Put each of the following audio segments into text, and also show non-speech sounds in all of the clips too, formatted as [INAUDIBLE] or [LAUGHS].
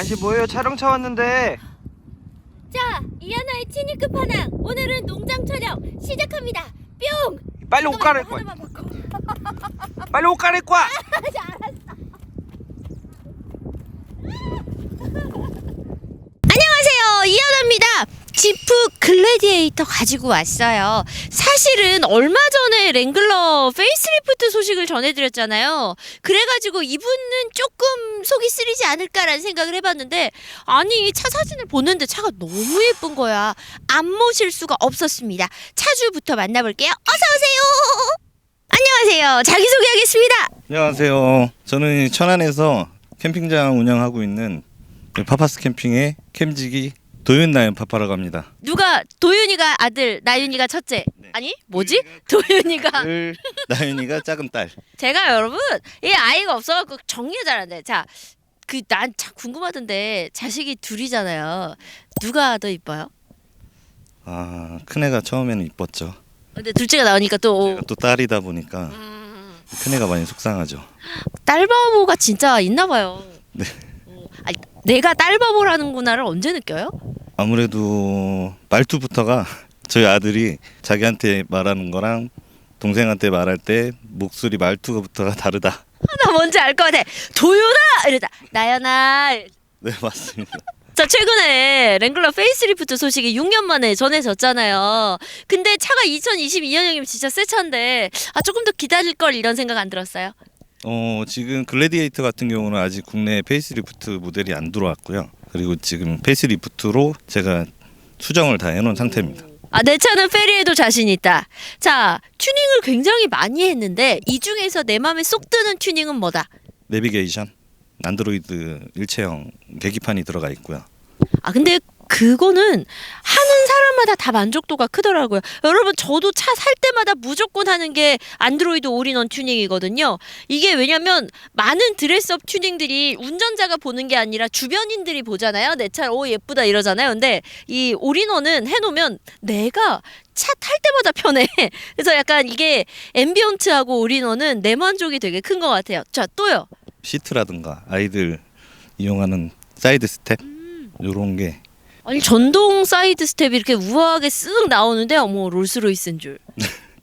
아저씨 뭐예요? 촬영차 왔는데. 자, 이하나의 친이 끝판왕. 오늘은 농장 촬영 시작합니다. 뿅! 빨리 옷 갈아입고 와. [LAUGHS] 빨리 옷 갈아입고 와. [LAUGHS] 안녕하세요. 이하나입니다. 지프 글래디에이터 가지고 왔어요. 사실은 얼마 전에 랭글러 페이스리프트 소식을 전해드렸잖아요. 그래가지고 이분은 조금 속이 쓰리지 않을까라는 생각을 해봤는데 아니 차 사진을 보는데 차가 너무 예쁜 거야. 안 모실 수가 없었습니다. 차주부터 만나볼게요. 어서 오세요. 안녕하세요. 자기 소개하겠습니다. 안녕하세요. 저는 천안에서 캠핑장 운영하고 있는 파파스 캠핑의 캠지기 도윤나연 파파라고 합니다. 누가 도윤이가 아들, 나윤이가 첫째. 아니 뭐지? 도윤이가 을 [LAUGHS] 나윤이가 작은 딸. 제가 여러분 이 아이가 없어갖고 정리가 잘안 돼. 자, 그 난 참 궁금하던데 자식이 둘이잖아요. 누가 더 이뻐요? 아 큰애가 처음에는 이뻤죠. 근데 둘째가 나오니까 또 또 딸이다 보니까 큰애가 많이 속상하죠. 딸바보가 진짜 있나 봐요. 네. 어, 아니, 내가 딸바보라는구나를 언제 느껴요? 아무래도 말투부터가 저희 아들이 자기한테 말하는 거랑 동생한테 말할 때 목소리 말투부터가 다르다. 아, 나 뭔지 알 것 같아. 도윤아 이러다 나연아. 네 맞습니다. 자 최근에 랭글러 페이스리프트 소식이 6년 만에 전해졌잖아요. 근데 차가 2022년형이면 진짜 새 차인데 아 조금 더 기다릴 걸 이런 생각 안 들었어요? 어 지금 글래디에이터 같은 경우는 아직 국내 페이스리프트 모델이 안 들어왔고요. 그리고 지금 페이스리프트로 제가 수정을 다 해놓은 상태입니다. 아, 내 차는 페리에도 자신 있다. 자, 튜닝을 굉장히 많이 했는데 이 중에서 내 마음에 쏙 드는 튜닝은 뭐다? 내비게이션 안드로이드 일체형 계기판이 들어가 있고요. 아, 근데 그거는 하는 사람마다 다 만족도가 크더라고요. 여러분, 저도 차 살 때마다 무조건 하는 게 안드로이드 올인원 튜닝이거든요. 이게 왜냐면 많은 드레스업 튜닝들이 운전자가 보는 게 아니라 주변인들이 보잖아요. 내 차, 오, 예쁘다 이러잖아요. 근데 이 올인원은 해놓으면 내가 차탈 때마다 편해. [LAUGHS] 그래서 약간 이게 앰비언트하고 올인원은 내 만족이 되게 큰 것 같아요. 자, 또요. 시트라든가 아이들 이용하는 사이드 스텝 요런 게 아니 전동 사이드 스텝이 이렇게 우아하게 쓱 나오는데 어머 롤스로이스인 줄.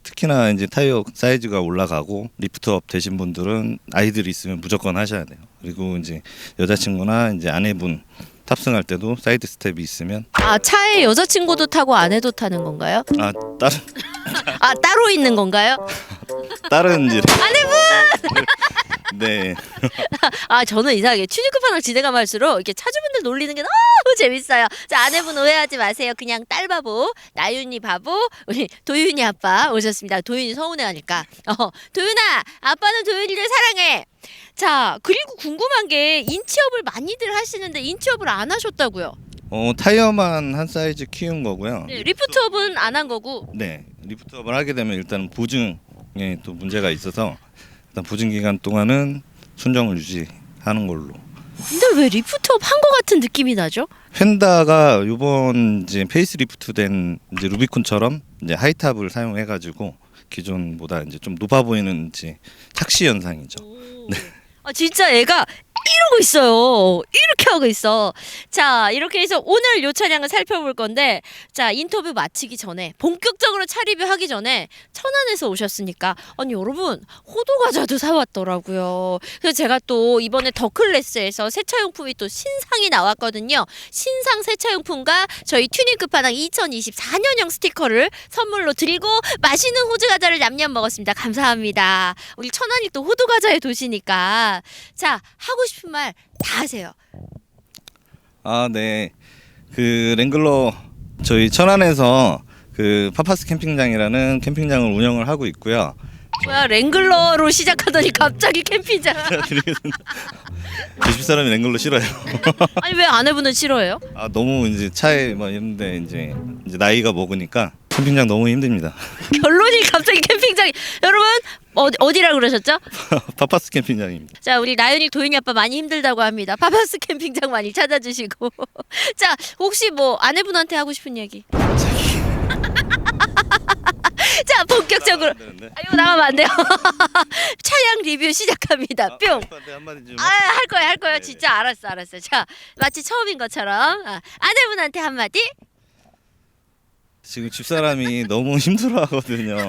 특히나 이제 타이어 사이즈가 올라가고 리프트업 되신 분들은 아이들이 있으면 무조건 하셔야 돼요. 그리고 이제 여자친구나 이제 아내분 탑승할 때도 사이드 스텝이 있으면 아 차에 여자친구도 타고 아내도 타는 건가요? 아 다른 아 따로 있는 건가요? [LAUGHS] 다른 이제 아내분 [LAUGHS] 네 [LAUGHS] 아 저는 이상하게 튜닝크판을 진행하면 할수록 이렇게 차주분들 놀리는 게 너무 재밌어요. 자 아내분 오해하지 마세요. 그냥 딸 바보, 나윤이 바보, 우리 도윤이 아빠 오셨습니다. 도윤이 서운해하니까. 어 도윤아, 아빠는 도윤이를 사랑해. 자 그리고 궁금한 게 인치업을 많이들 하시는데 인치업을 안 하셨다고요? 어, 타이어만 한 사이즈 키운 거고요. 네, 리프트업은 안 한 거고. 네 리프트업을 하게 되면 일단 보증에 또 문제가 있어서 일단 보증 기간 동안은 순정을 유지하는 걸로. 근데 왜 리프트업 한거 같은 느낌이 나죠? 펜다가 이번 이제 페이스리프트 된 이제 루비콘처럼 이제 하이탑을 사용해가지고 기존보다 이제 좀 높아 보이는 이제 착시 현상이죠. 아 진짜 애가 이러고 있어요. 이렇게 하고 있어. 자 이렇게 해서 오늘 요 차량을 살펴볼 건데 자 인터뷰 마치기 전에 본격적으로 차 리뷰하기 전에 천안에서 오셨으니까 아니 여러분 호두 과자도 사왔더라고요. 그래서 제가 또 이번에 더 클래스에서 세차용품이 또 신상이 나왔거든요. 신상 세차용품과 저희 튜닝 끝판왕 2024년형 스티커를 선물로 드리고 맛있는 호두 과자를 냠냠 먹었습니다. 감사합니다. 우리 천안이 또 호두 과자의 도시니까 자 하고 싶은 말다 하세요. 아 네, 그 랭글러 저희 천안에서 그 파파스 캠핑장이라는 캠핑장을 운영을 하고 있고요. 뭐야 랭글러로 시작하더니 갑자기 캠핑장. 제 [LAUGHS] 집사람이 랭글러 싫어요. 아니 왜 아내분은 싫어해요? 아 너무 이제 차에 막 있는데 이제 이제 나이가 먹으니까 캠핑장 너무 힘듭니다. [LAUGHS] 결론이 갑자기 캠핑장이 여러분 어디 어디라 그러셨죠? 파파스 캠핑장입니다. 자 우리 나연이 도윤이 아빠 많이 힘들다고 합니다. 파파스 캠핑장 많이 찾아주시고 [LAUGHS] 자 혹시 뭐 아내분한테 하고 싶은 얘기? [LAUGHS] 자 본격적으로 되는데. 아, 이거 나가면 안 돼요. 차량 리뷰 시작합니다. 뿅. 한마디 한마디 좀. 아, 할 거야, 할 거야. 네네. 진짜 알았어, 알았어. 자, 마치 처음인 것처럼 아, 아내분한테 한마디. 지금 집사람이 너무 [LAUGHS] 힘들어하거든요.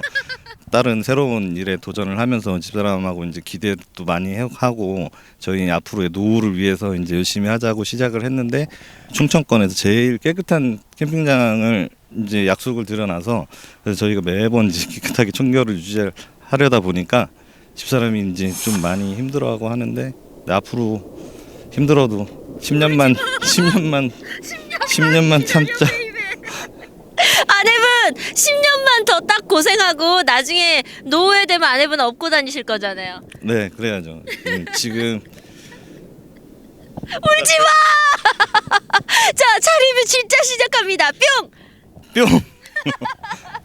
다른 새로운 일에 도전을 하면서 집사람하고 이제 기대도 많이 해- 하고 저희 앞으로의 노후를 위해서 이제 열심히 하자고 시작을 했는데 충청권에서 제일 깨끗한 캠핑장을 이제 약속을 드려놔서 그래서 저희가 매번 이제 깨끗하게 청결을 유지하려다 보니까 집사람이 이제 좀 많이 힘들어하고 하는데 앞으로 힘들어도 10년만 10년만 10년만 참자. 아내분 10년만 더 딱 고생하고 나중에 노후에 되면 아내분 업고 다니실 거잖아요. 네, 그래야죠. 음, 지금 [LAUGHS] 울지 마. [LAUGHS] 자, 차 리뷰 진짜 시작합니다. 뿅. 뿅. [LAUGHS]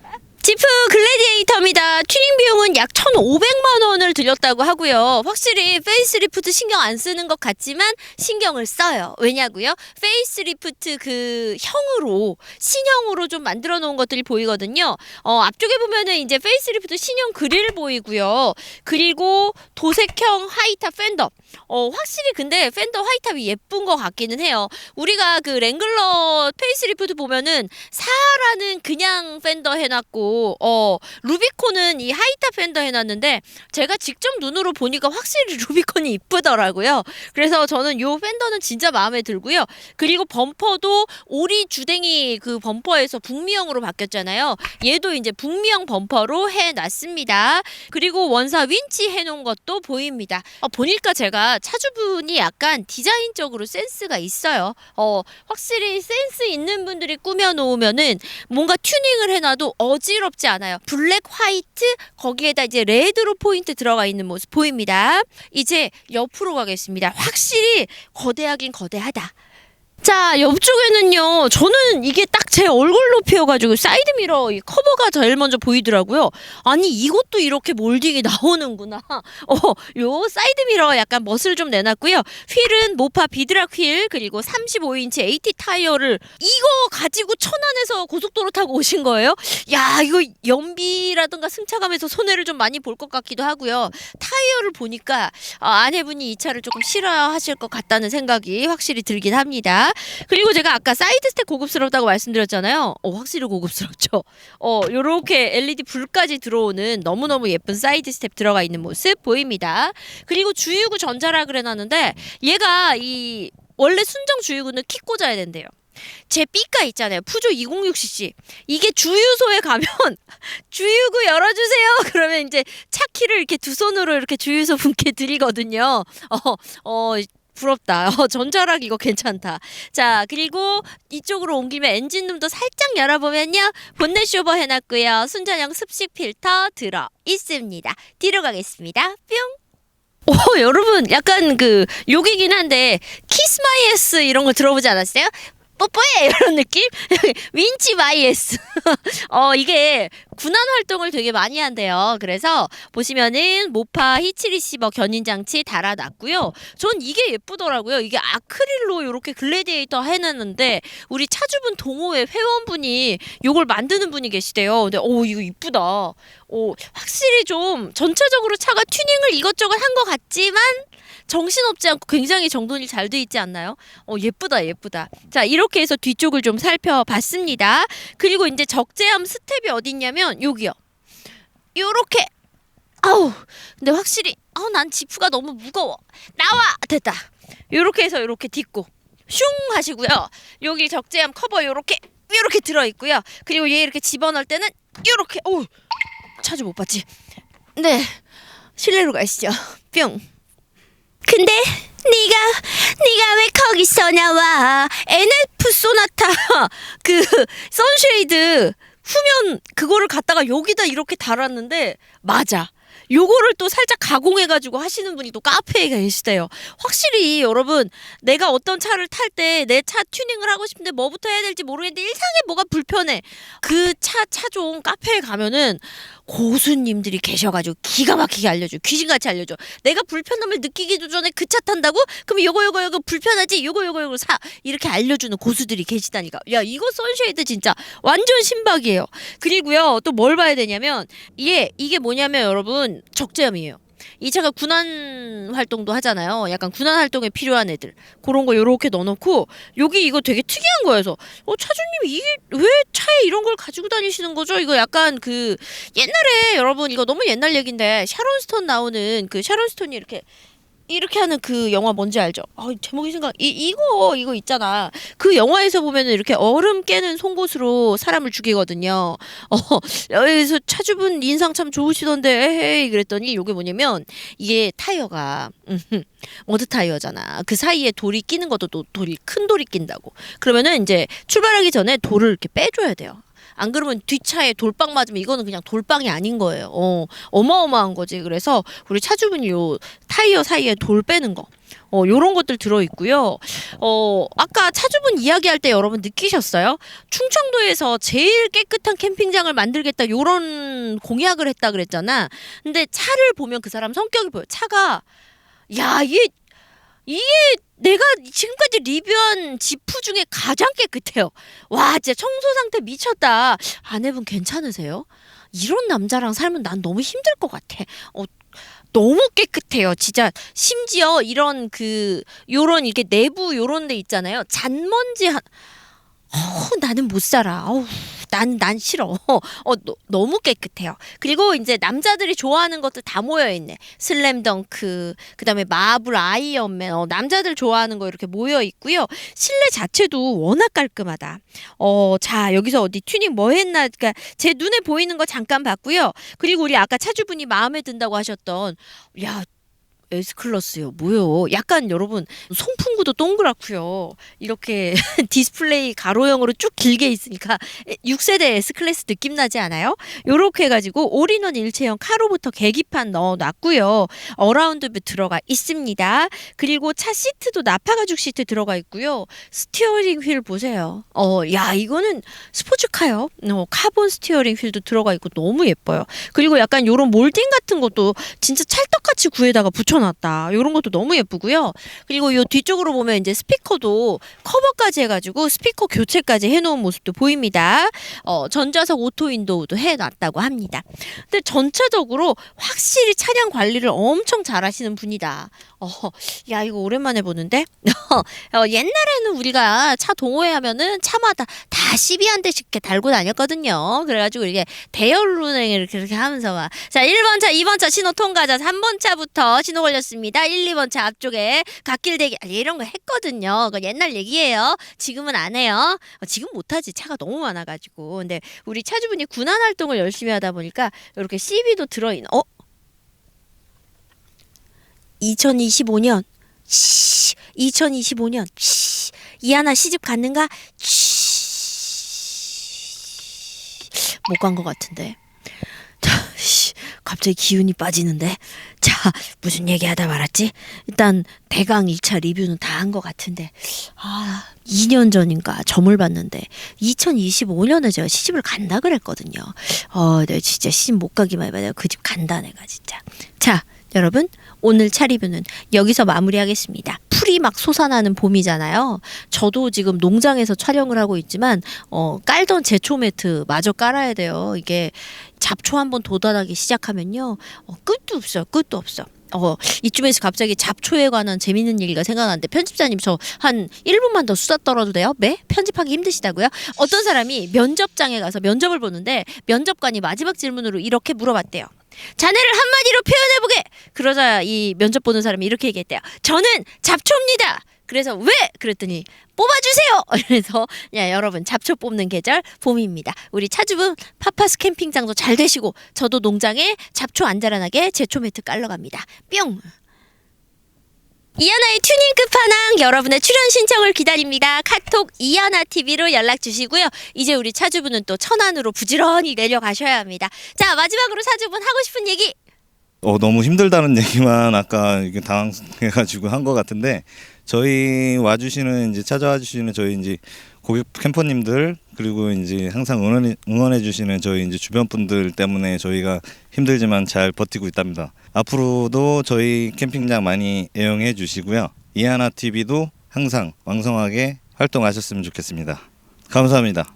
지프 글래디에이터입니다. 튜닝 비용은 약 1,500만 원을 들였다고 하고요. 확실히 페이스리프트 신경 안 쓰는 것 같지만 신경을 써요. 왜냐고요? 페이스리프트 그 형으로 신형으로 좀 만들어 놓은 것들이 보이거든요. 어, 앞쪽에 보면은 이제 페이스리프트 신형 그릴 보이고요. 그리고 도색형 하이탑 팬더. 어, 확실히 근데 팬더 하이탑이 예쁜 것 같기는 해요. 우리가 그 랭글러 페이스리프트 보면은 사라는 그냥 팬더 해놨고 어 루비콘은 이 하이탑 팬더 해놨는데 제가 직접 눈으로 보니까 확실히 [LAUGHS] 루비콘이 이쁘더라고요. 그래서 저는 요 팬더는 진짜 마음에 들고요. 그리고 범퍼도 오리 주댕이 그 범퍼에서 북미형으로 바뀌었잖아요. 얘도 이제 북미형 범퍼로 해놨습니다. 그리고 원사 윈치 해놓은 것도 보입니다. 어, 보니까 제가 차주분이 약간 디자인적으로 센스가 있어요. 어, 확실히 센스 있는 분들이 꾸며놓으면은 뭔가 튜닝을 해놔도 어지럽지 않아요. 블랙, 화이트, 거기에다 이제 레드로 포인트 들어가 있는 모습 보입니다. 이제 옆으로 가겠습니다. 확실히 거대하긴 거대하다. 자 옆쪽에는요 저는 이게 딱 제 얼굴 높이여가지고 사이드 미러 이 커버가 제일 먼저 보이더라고요. 아니 이것도 이렇게 몰딩이 나오는구나. [LAUGHS] 어 요 사이드 미러 약간 멋을 좀 내놨고요. 휠은 모파 비드락 휠 그리고 35인치 AT 타이어를 이거 가지고 천안에서 고속도로 타고 오신 거예요? 야 이거 연비라든가 승차감에서 손해를 좀 많이 볼 것 같기도 하고요. 타이어를 보니까 아, 아내분이 이 차를 조금 싫어하실 것 같다는 생각이 확실히 들긴 합니다. 그리고 제가 아까 사이드 스텝 고급스럽다고 말씀드렸잖아요. 어, 확실히 고급스럽죠. 어, 요렇게 LED 불까지 들어오는 너무너무 예쁜 사이드 스텝 들어가 있는 모습 보입니다. 그리고 주유구 전자락을 해놨는데 얘가 이 원래 순정 주유구는 키 꽂아야 된대요. 제 삐까 있잖아요. 푸조 206cc. 이게 주유소에 가면 [LAUGHS] 주유구 열어주세요. [LAUGHS] 그러면 이제 차 키를 이렇게 두 손으로 이렇게 주유소 분께 드리거든요. 어, 어, 부럽다. [LAUGHS] 어, 전자락 이거 괜찮다. 자, 그리고 이쪽으로 온 김에 엔진룸도 살짝 열어보면요. 본넷 쇼버 해놨고요. 순전형 습식 필터 들어 있습니다. 뒤로 가겠습니다. 뿅. 오, 여러분, 약간 그, 욕이긴 한데, 키스 마이 에스 이런 거 들어보지 않았어요? 뽀뽀해! [LAUGHS] 이런 느낌? 윈치 마이 에스. 어, 이게 군안 활동을 되게 많이 한대요. 그래서 보시면은 모파 히치 리시버 견인 장치 달아놨고요. 전 이게 예쁘더라고요. 이게 아크릴로 이렇게 글래디에이터 해놨는데 우리 차주분 동호회 회원분이 이걸 만드는 분이 계시대요. 근데 오 이거 이쁘다. 오 확실히 좀 전체적으로 차가 튜닝을 이것저것 한 것 같지만 정신없지 않고 굉장히 정돈이 잘 돼 있지 않나요? 어 예쁘다 예쁘다. 자 이렇게 해서 뒤쪽을 좀 살펴봤습니다. 그리고 이제 적재함 스텝이 어딨냐면 여기요. 요렇게. 아우 근데 확실히 아우 난 지프가 너무 무거워. 나와! 됐다. 요렇게 해서 요렇게 딛고 슝 하시고요. 여기 적재함 커버 요렇게 요렇게 들어 있고요. 그리고 얘 이렇게 집어넣을 때는 요렇게. 오 차주 못 봤지? 네 실내로 가시죠. 뿅. 근데 네가 네가 왜 거기서 나와? NF 소나타. [LAUGHS] 그 선쉐이드 후면 그거를 갖다가 여기다 이렇게 달았는데 맞아. 요거를 또 살짝 가공해가지고 하시는 분이 또 카페에 계시대요. 확실히 여러분 내가 어떤 차를 탈 때 내 차 튜닝을 하고 싶은데 뭐부터 해야 될지 모르겠는데 일상에 뭐가 불편해. 그 차 차종 카페에 가면은 고수님들이 계셔가지고 기가 막히게 알려줘. 귀신같이 알려줘. 내가 불편함을 느끼기도 전에 그 차 탄다고? 그럼 요거 요거 요거 불편하지? 요거 요거 요거 사. 이렇게 알려주는 고수들이 계시다니까. 야 이거 선쉐이드 진짜 완전 신박이에요. 그리고요 또 뭘 봐야 되냐면 이게 이게 뭐냐면 여러분 적재함이에요 이 차가 군안 활동도 하잖아요. 약간 군안 활동에 필요한 애들 그런 거 요렇게 넣어놓고 여기 이거 되게 특이한 거여서 어 차주님 이게 왜 차에 이런 걸 가지고 다니시는 거죠? 이거 약간 그 옛날에 여러분 이거 너무 옛날 얘긴데 샤론 스톤 나오는 그 샤론 스톤이 이렇게 이렇게 하는 그 영화 뭔지 알죠? 아, 제목이 생각 이 이거 이거 있잖아. 그 영화에서 보면은 이렇게 얼음 깨는 송곳으로 사람을 죽이거든요. [LAUGHS] 어, 여기서 차주분 인상 참 좋으시던데 에헤이 그랬더니 이게 뭐냐면 이게 타이어가 머드 타이어잖아. 그 사이에 돌이 끼는 것도 또 돌이 큰 돌이 낀다고. 그러면은 이제 출발하기 전에 돌을 이렇게 빼줘야 돼요. 안 그러면 뒷차에 돌빵 맞으면 이거는 그냥 돌빵이 아닌 거예요. 어, 어마어마한 거지. 그래서 우리 차주분이 요 타이어 사이에 돌 빼는 거. 어, 요런 것들 들어 있고요. 어, 아까 차주분 이야기할 때 여러분 느끼셨어요? 충청도에서 제일 깨끗한 캠핑장을 만들겠다 요런 공약을 했다 그랬잖아. 근데 차를 보면 그 사람 성격이 보여. 차가 야, 이게 이게 내가 지금까지 리뷰한 지프 중에 가장 깨끗해요. 와, 진짜 청소 상태 미쳤다. 아내분 괜찮으세요? 이런 남자랑 살면 난 너무 힘들 것 같아. 어, 너무 깨끗해요. 진짜 심지어 이런 그 요런 이렇게 내부 요런 데 있잖아요. 잔먼지 한 어, 나는 못 살아. 어우, 난, 난 싫어. [LAUGHS] 어, 너, 너무 깨끗해요. 그리고 이제 남자들이 좋아하는 것들 다 모여있네. 슬램덩크, 그 다음에 마블 아이언맨, 어, 남자들 좋아하는 거 이렇게 모여있고요. 실내 자체도 워낙 깔끔하다. 어, 자, 여기서 어디 튜닝 뭐 했나, 그니까 제 눈에 보이는 거 잠깐 봤고요. 그리고 우리 아까 차주분이 마음에 든다고 하셨던, 야, S클러스요. 뭐요? 약간 여러분 송풍구도 동그랗고요. 이렇게 [LAUGHS] 디스플레이 가로형으로 쭉 길게 있으니까 6세대 S클래스 느낌 나지 않아요? 요렇게 해가지고 올인원 일체형 카로부터 계기판 넣어놨고요. 어라운드 뷰 들어가 있습니다. 그리고 차 시트도 나파 가죽 시트 들어가 있고요. 스티어링 휠 보세요. 어, 야 이거는 스포츠카요. 어, 카본 스티어링 휠도 들어가 있고 너무 예뻐요. 그리고 약간 요런 몰딩 같은 것도 진짜 찰떡같이 구에다가 붙여 놨다. 요런 것도 너무 예쁘고요. 그리고 요 뒤쪽으로 보면 이제 스피커도 커버까지 해가지고 스피커 교체까지 해놓은 모습도 보입니다. 어, 전자석 오토 윈도우도 해놨다고 합니다. 근데 전체적으로 확실히 차량 관리를 엄청 잘하시는 분이다. 어, 야 이거 오랜만에 보는데 [LAUGHS] 어, 옛날에는 우리가 차 동호회하면은 차마다 다 시비 한 대씩 이렇게 달고 다녔거든요. 그래가지고 이게 대열 운행 이렇게 이렇게 하면서 막 자 1번 차, 2번 차 신호 통과자, 3번 차부터 신호 걸렸습니다. 1, 2번 차 앞쪽에 갓길 대기 아, 이런 거 했거든요. 그 옛날 얘기예요. 지금은 안 해요. 어, 지금 못하지 차가 너무 많아가지고. 근데 우리 차주분이 군안 활동을 열심히 하다 보니까 이렇게 CB도 들어있는. 어? 2025년. 씨, 2025년. 씨, 이하나 시집 갔는가? 못 간 것 같은데. 갑자기 기운이 빠지는데. 자, 무슨 얘기하다 말았지? 일단 대강 1차 리뷰는 다 한 것 같은데. 아, 2년 전인가 점을 봤는데 2025년에 제가 시집을 간다 그랬거든요. 어, 네, 진짜 시집 못 가기만 해봐. 내가 그 집 간다 내가 진짜. 자, 여러분 오늘 차 리뷰는 여기서 마무리하겠습니다. 풀이 막 솟아나는 봄이잖아요. 저도 지금 농장에서 촬영을 하고 있지만 어, 깔던 제초 매트 마저 깔아야 돼요. 이게 잡초 한번 도달하기 시작하면요. 어, 끝도 없어요. 끝도 없어. 어, 이쯤에서 갑자기 잡초에 관한 재밌는 얘기가 생각나는데 편집자님 저 한 1분만 더 수다 떨어도 돼요? 네? 편집하기 힘드시다고요? 어떤 사람이 면접장에 가서 면접을 보는데 면접관이 마지막 질문으로 이렇게 물어봤대요. 자네를 한마디로 표현해보게! 그러자 이 면접 보는 사람이 이렇게 얘기했대요. 저는 잡초입니다! 그래서 왜? 그랬더니 뽑아주세요! [LAUGHS] 그래서 야 여러분 잡초 뽑는 계절 봄입니다. 우리 차주분 파파스 캠핑장도 잘 되시고 저도 농장에 잡초 안 자라나게 제초 매트 깔러 갑니다. 뿅! 이하나의 튜닝 끝판왕 여러분의 출연 신청을 기다립니다. 카톡 이하나 TV로 연락 주시고요. 이제 우리 차주분은 또 천안으로 부지런히 내려가셔야 합니다. 자 마지막으로 차주분 하고 싶은 얘기 어, 너무 힘들다는 [LAUGHS] 얘기만 아까 당황해가지고 한 것 같은데 저희 와주시는 이제 찾아와 주시는 저희 이제 고객 캠퍼님들 그리고 이제 항상 응원해, 응원해 주시는 저희 이제 주변 분들 때문에 저희가 힘들지만 잘 버티고 있답니다. 앞으로도 저희 캠핑장 많이 애용해 주시고요. 이하나 TV도 항상 왕성하게 활동하셨으면 좋겠습니다. 감사합니다.